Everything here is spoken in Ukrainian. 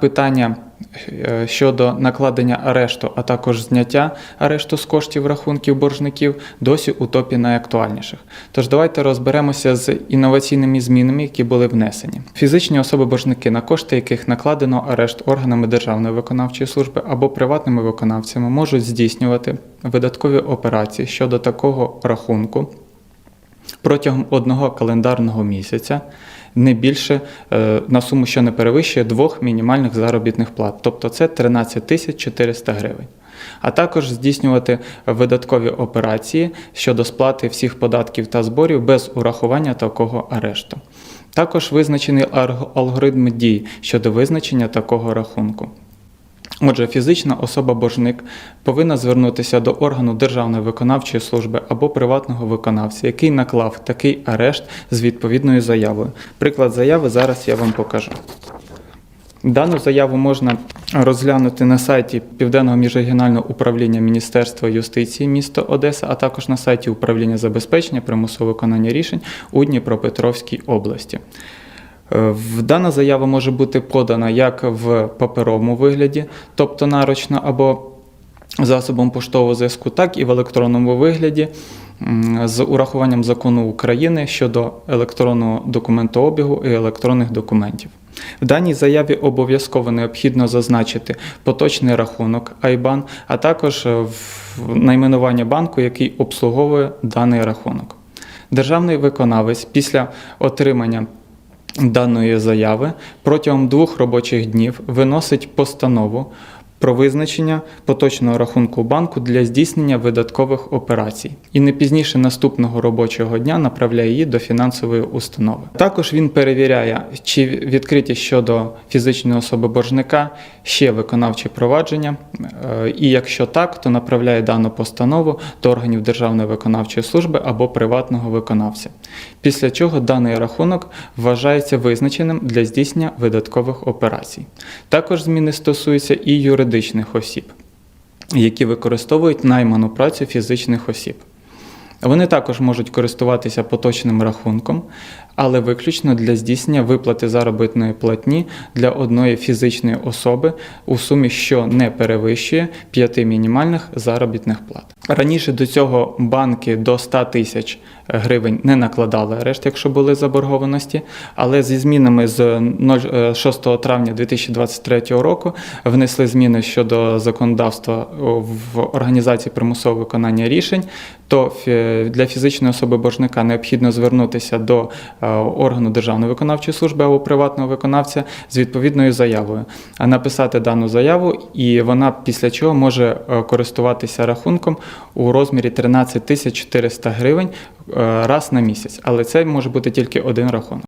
Питання е, щодо накладення арешту, а також зняття арешту з коштів рахунків боржників досі у топі найактуальніших. Тож давайте розберемося з інноваційними змінами, які були внесені. Фізичні особи-боржники, на кошти яких накладено арешт органами Державної виконавчої служби або приватними виконавцями, можуть здійснювати видаткові операції щодо такого рахунку протягом одного календарного місяця не більше е, на суму, що не перевищує двох мінімальних заробітних плат, тобто це 13 тисяч 400 гривень. А також здійснювати видаткові операції щодо сплати всіх податків та зборів без урахування такого арешту. Також визначений алгоритм дій щодо визначення такого рахунку. Отже, фізична особа-боржник повинна звернутися до органу Державної виконавчої служби або приватного виконавця, який наклав такий арешт з відповідною заявою. Приклад заяви зараз я вам покажу. Дану заяву можна розглянути на сайті Південного міжрегіонального управління Міністерства юстиції місто Одеса, а також на сайті управління забезпечення примусового виконання рішень у Дніпропетровській області. Е, Дана заява може бути подана як в паперовому вигляді, тобто нарочно або засобом поштового зв'язку, так і в електронному вигляді з урахуванням закону України щодо електронного документообігу і електронних документів. В даній заяві обов'язково необхідно зазначити поточний рахунок IBAN, а також е, найменування банку, який обслуговує даний рахунок. Державний виконавець після отримання даної заяви протягом двох робочих днів виносить постанову про визначення поточного рахунку банку для здійснення видаткових операцій і не пізніше наступного робочого дня направляє її до фінансової установи. Також він перевіряє, чи відкриті щодо фізичної особи боржника ще виконавчі провадження, е, і якщо так, то направляє дану постанову до органів Державної виконавчої служби або приватного виконавця. Після чого даний рахунок вважається визначеним для здійснення видаткових операцій. Також зміни стосуються і юридичних осіб, які використовують найману працю фізичних осіб. Вони також можуть користуватися поточним рахунком, але виключно для здійснення виплати заробітної платні для одної фізичної особи у сумі, що не перевищує 5 мінімальних заробітних плат. Раніше до цього банки до 100 тисяч гривень не накладали арешт, якщо були заборгованості, але зі змінами з 0 6 травня 2023 року внесли зміни щодо законодавства в організації примусового виконання рішень, то для фізичної особи боржника необхідно звернутися до е, органу Державної виконавчої служби або приватного виконавця з відповідною заявою, а написати дану заяву, і вона після чого може е, користуватися рахунком у розмірі 13 тисяч 400 гривень е, раз на місяць. Але це може бути тільки один рахунок.